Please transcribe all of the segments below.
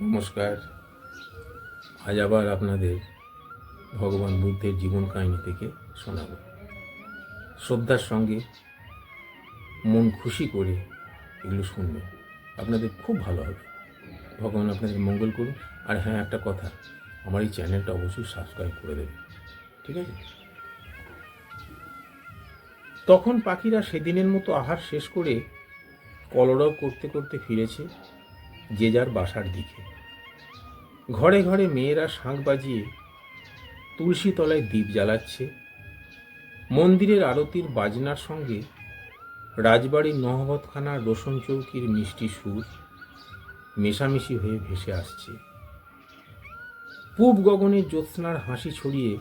নমস্কার। আজ আবার আপনাদের ভগবান বুদ্ধের জীবন কাহিনী থেকে শোনাব। শ্রদ্ধার সঙ্গে মন খুশি করে এগুলো শুনবেন আপনাদের খুব ভালো হবে। ভগবান আপনাদের মঙ্গল করুন। আর হ্যাঁ একটা কথা, আমার এই চ্যানেলটা অবশ্যই সাবস্ক্রাইব করে দেবেন। ঠিক আছে? তখন পাখিরা সেদিনের মতো আহার শেষ করে কলরব করতে করতে ফিরেছে। যে যার বাসার দিকে। ঘরে ঘরে মেয়েরা শাঁখ বাজিয়ে তুলসী তলায় দ্বীপ জ্বালাচ্ছে। মন্দিরের আরতির বাজনার সঙ্গে রাজবাড়ির নহবতখানার রোশন চৌকির মিষ্টি সুর মেশামেশি হয়ে ভেসে আসছে। পূব গগনে জ্যোৎস্নার হাসি ছড়িয়ে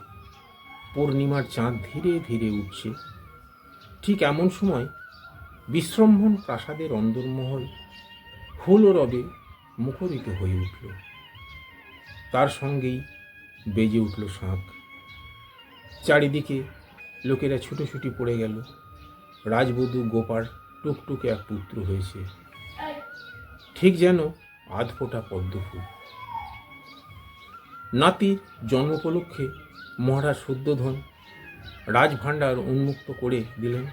পূর্ণিমার চাঁদ ধীরে ধীরে উঠছে। ঠিক এমন সময় বিশ্রম্ভণ প্রাসাদের অন্দরমহল ফুল ও রবে মুখরিত হয়ে উঠল। তার সঙ্গেই বেজে উঠল শাঁখ। চারিদিকে লোকেরা ছুটোছুটি পড়ে গেল। রাজবধূ গোপার টুকটুকে এক পুত্র হয়েছে। ঠিক যেন আধ ফোটা পদ্মফুল। নাতির জন্ম উপলক্ষে মহারাজ শুদ্ধধন রাজভাণ্ডার উন্মুক্ত করে দিলেন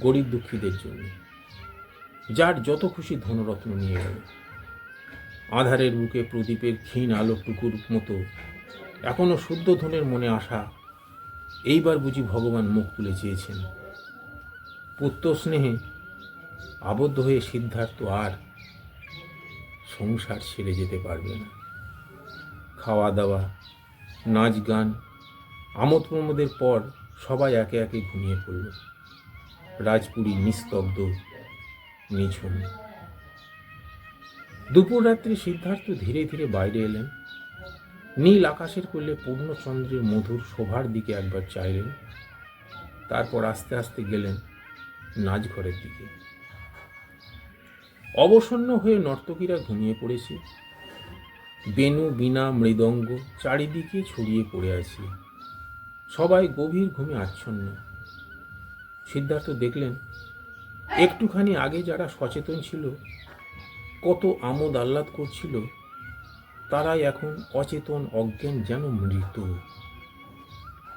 গরিব দুঃখীদের জন্য। যার যত খুশি ধনরত্ন নিয়ে গেল আধারের বুকে প্রদীপের ক্ষীণ আলোকটুকুর মতো এখনও শুদ্ধ ধনের মনে আসা এইবার বুঝি ভগবান মুখ তুলে চেয়েছেন। পুত্র স্নেহে আবদ্ধ হয়ে সিদ্ধার্থ আর সংসার ছেড়ে যেতে পারবে না। খাওয়া দাওয়া নাচ গান আমোদ প্রমোদের পর সবাই একে একে ঘুমিয়ে পড়ল। রাজপুরী নিস্তব্ধ নিঝুম দুপুর রাত্রে সিদ্ধার্থ ধীরে ধীরে বাইরে এলেন। নীল আকাশের কোলে পূর্ণচন্দ্রের মধুর শোভার দিকে একবার চাইলেন। তারপর আস্তে আস্তে গেলেন নাচঘরের দিকে। অবসন্ন হয়ে নর্তকীরা ঘুমিয়ে পড়েছে। বেনু বিনা মৃদঙ্গ চারিদিকে ছড়িয়ে পড়ে আছে। সবাই গভীর ঘুমে আচ্ছন্ন। সিদ্ধার্থ দেখলেন একটুখানি আগে যারা সচেতন ছিল, কত আমোদ আহ্লাদ করছিল, তারাই এখন অচেতন অজ্ঞান যেন মৃত।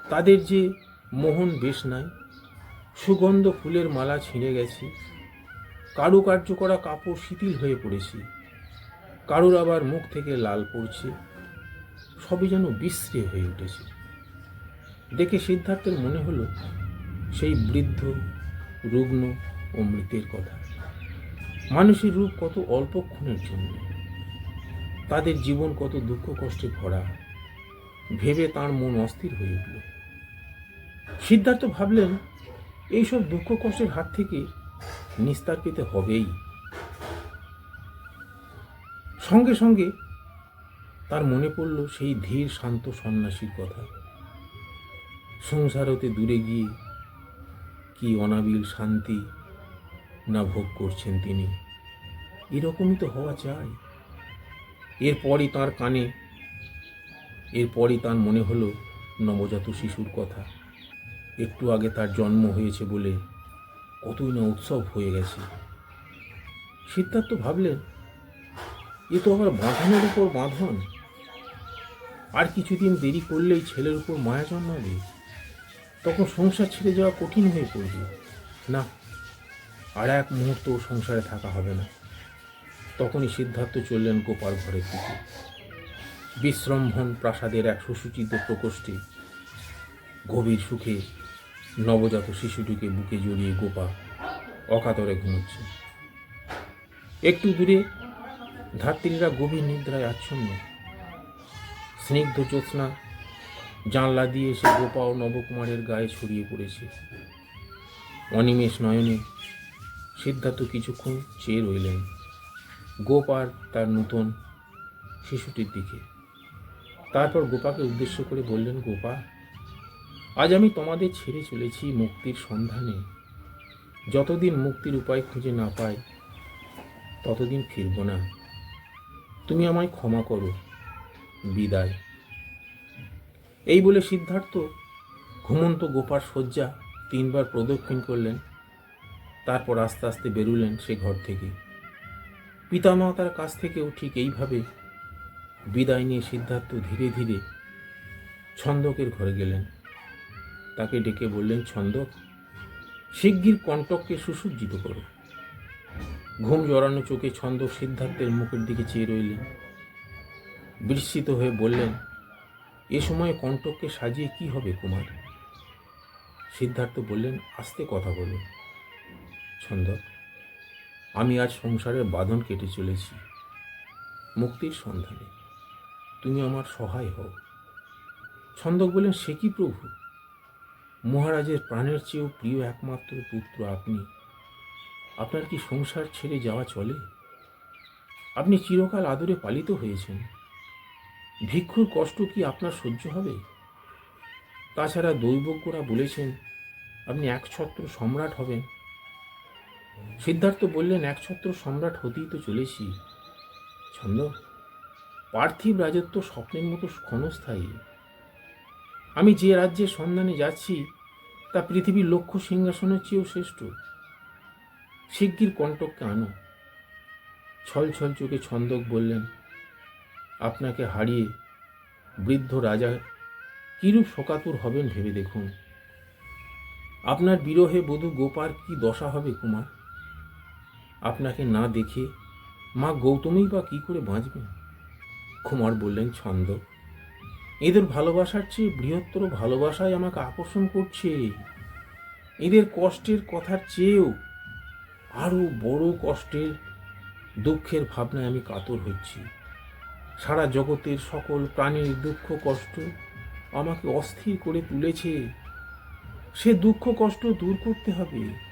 তাদের যে মোহন বেশ নাই, সুগন্ধ ফুলের মালা ছিঁড়ে গেছে, কারুকার্য করা কাপড় শিথিল হয়ে পড়েছে, কারুর আবার মুখ থেকে লাল পড়ছে, সবই যেন বিশ্রী হয়ে উঠেছে। দেখে সিদ্ধার্থের মনে হলো, সেই বৃদ্ধ, রুগ্ন ও মৃতের কথা। মানুষের রূপ কত অল্পক্ষণের জন্য। তাদের জীবন কত দুঃখ কষ্টে ভরা। ভেবে তার মন অস্থির হয়ে উঠল। সিদ্ধার্থ ভাবলেন, এইসব দুঃখ কষ্টের হাত থেকে নিস্তার পেতে হবেই। সঙ্গে সঙ্গে তার মনে পড়ল সেই ধীর, শান্ত সন্ন্যাসীর কথা। সংসার হতে দূরে গিয়ে কি অনাবিল শান্তি না ভোগ করছেন তিনি। এরকমই তো হওয়া চাই। এরপরই তার কানে, এরপরই তার মনে হলো নবজাত শিশুর কথা। একটু আগে তার জন্ম হয়েছে বলে কতই না উৎসব হয়ে গেছে। সিদ্ধার্থ ভাবলেন, এ তো আবার বাঁধনের উপর বাঁধন। আর কিছুদিন দেরি করলেই ছেলের উপর মায়া জন্মাবে। তখন সংসার ছেড়ে যাওয়া কঠিন হয়ে পড়বে। না আর এক মুহূর্ত সংসারে থাকা হবে না। তখনই সিদ্ধার্থ চললেন গোপার ঘরের দিকে। বিশ্রম্ভন প্রাসাদের এক সুসূচিত প্রকোষ্ঠে গভীর সুখে নবজাত শিশুটিকে বুকে জড়িয়ে গোপা অকাতরে ঘুমোচ্ছে। একটু দূরে ধাত্রীরা গভীর নিদ্রায় আচ্ছন্ন। স্নিগ্ধ জ্যোৎস্না, জানলা দিয়ে এসে গোপা ও নবকুমারের গায়ে ছড়িয়ে পড়েছে। অনিমেষ নয়নে সিদ্ধার্থ কিছুক্ষণ চেয়ে রইলেন। গোপ আর তার নূতন শিশুটির দিকে। তারপর গোপাকে উদ্দেশ্য করে বললেন গোপা আজ আমি তোমাদের ছেড়ে চলেছি মুক্তির সন্ধানে। যতদিন মুক্তির উপায় খুঁজে না পাই, ততদিন ফিরব না। তুমি আমায় ক্ষমা করো। বিদায়। এই বলে সিদ্ধার্থ ঘুমন্ত গোপার শয্যা তিনবার প্রদক্ষিণ করলেন। তারপর আস্তে আস্তে বেরুলেন সে ঘর থেকে। পিতামাতার কাছ থেকেও ঠিক এইভাবে বিদায় নিয়ে সিদ্ধার্থ ধীরে ধীরে ছন্দকের ঘরে গেলেন। তাকে ডেকে বললেন, ছন্দক, শিগগির কণ্টককে সুসজ্জিত করো। ঘুম জড়ানো চোখে ছন্দ সিদ্ধার্থের মুখের দিকে চেয়ে রইলেন। বিস্মিত হয়ে বললেন, এ সময় কণ্টককে সাজিয়ে কি হবে কুমার? সিদ্ধার্থ বললেন, আস্তে কথা বলুন ছন্দক আমি আজ সংসারের বাঁধন কেটে চলেছি, মুক্তির সন্ধানে। তুমি আমার সহায় হও। ছন্দক বললেন সে কি প্রভু? মহারাজের প্রাণের চেয়েও প্রিয় একমাত্র পুত্র আপনি। আপনার কি সংসার ছেড়ে যাওয়া চলে? আপনি চিরকাল আদরে পালিত হয়েছেন। ভিক্ষুর কষ্ট কি আপনার সহ্য হবে? তাছাড়া দৈবজ্ঞরা বলেছেন, আপনি একছত্র সম্রাট হবেন। সিদ্ধার্থ বললেন, একছত্র সম্রাট হতেই তো চলেছি। ছন্দ, পার্থিব রাজত্ব স্বপ্নের মতো ক্ষণস্থায়ী। আমি যে রাজ্যের সন্ধানে যাচ্ছি, তা পৃথিবীর লক্ষ্য সিংহাসনের চেয়েও শ্রেষ্ঠ। শিগগির কণ্টককে আনো। ছল ছল চোখে ছন্দক বললেন, আপনাকে হারিয়ে বৃদ্ধ রাজা কিরূপ শোকাতুর হবেন ভেবে দেখুন। আপনার বিরহে বধূ গোপার কি দশা হবে কুমার? আপনাকে না দেখে মা গৌতমী বা কি করে বাঁচবেন? কুমার বললেন, ছন্দ, এদের ভালোবাসার চেয়ে বৃহত্তর ভালোবাসায় আমাকে আকর্ষণ করছে। এদের কষ্টের কথার চেয়েও আরও বড় কষ্টের দুঃখের ভাবনায় আমি কাতর হচ্ছি। সারা জগতের সকল প্রাণীর দুঃখ কষ্ট আমাকে অস্থির করে তুলেছে। সে দুঃখ কষ্ট দূর করতে হবে।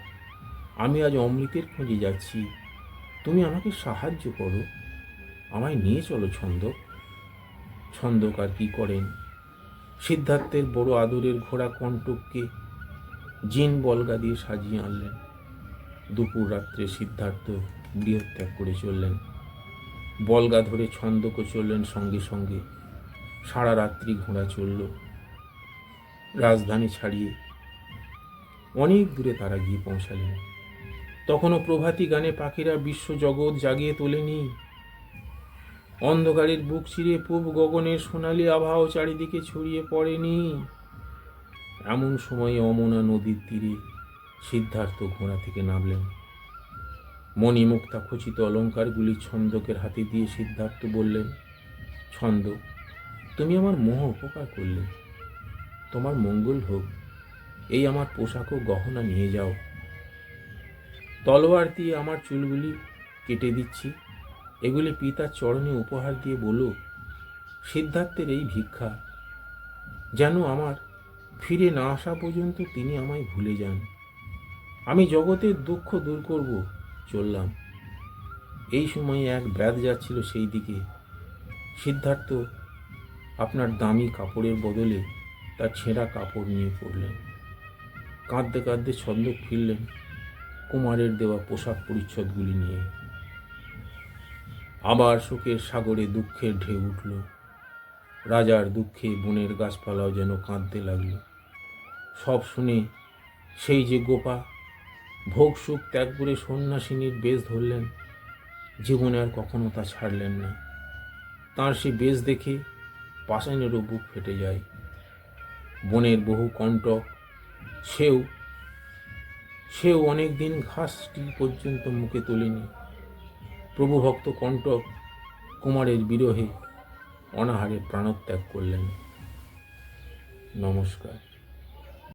আমি আজ অমৃতের খোঁজে যাচ্ছি। তুমি আমাকে সাহায্য করো। আমায় নিয়ে চলো, ছন্দক। ছন্দক আর কি করেন? সিদ্ধার্থের বড় আদরের ঘোড়া কণ্টককে জিন বলগা দিয়ে সাজিয়ে আনলেন। দুপুর রাত্রে সিদ্ধার্থ গৃহত্যাগ করে চললেন। বলগা ধরে ছন্দকও চললেন সঙ্গে সঙ্গে। সারা রাত্রি ঘোড়া চলল। রাজধানী ছাড়িয়ে অনেক দূরে তারা গিয়ে পৌঁছালেন। তখনও প্রভাতী গানে পাখিরা বিশ্ব জগৎ জাগিয়ে তোলেনি। অন্ধকারের বুক চিরে পূব গগনের সোনালি আবহাও চারিদিকে ছড়িয়ে পড়েনি। এমন সময়ে অমনা নদীর তীরে সিদ্ধার্থ ঘোড়া থেকে নামলেন। মণিমুক্তা খচিত অলঙ্কারগুলি ছন্দকের হাতে দিয়ে সিদ্ধার্থ বললেন, ছন্দ, তুমি আমার মোহ উপকার করলে। তোমার মঙ্গল হোক, এই আমার পোশাক ও গহনা নিয়ে যাও। তলোয়ার দিয়ে আমার চুলগুলি কেটে দিচ্ছি। এগুলি পিতার চরণে উপহার দিয়ে বলো, সিদ্ধার্থের এই ভিক্ষা। যেন আমার ফিরে না আসা পর্যন্ত তিনি আমায় ভুলে যান। আমি জগতের দুঃখ দূর করব, চললাম। এই সময়ে এক ব্যাধ যাচ্ছিল সেই দিকে। সিদ্ধার্থ আপনার দামি কাপড়ের বদলে তার ছেঁড়া কাপড় নিয়ে পড়লেন। কাঁদতে কাঁদতে ছন্দক ফিরলেন। কুমারের দেওয়া পোশাক পরিচ্ছদগুলি নিয়ে। আবার শোকের সাগরে দুঃখের ঢেউ উঠল। রাজার দুঃখে বনের গাছপালাও যেন কাঁদতে লাগল। সব শুনে সেই যে গোপা, ভোগ সুখ ত্যাগ করে সন্ন্যাসিনীর বেশ ধরলেন। জীবনে আর কখনো তা ছাড়লেন না। তার সে বেশ দেখে পাষাণেরও বুক ফেটে যায়। বনের বহু কণ্টক, সেও সেও অনেক দিন ঘাসটি পর্যন্ত মুখে তোলেনি। প্রভুভক্ত কণ্টক কুমারের বিরহে অনাহারে প্রাণত্যাগ করলেন। নমস্কার।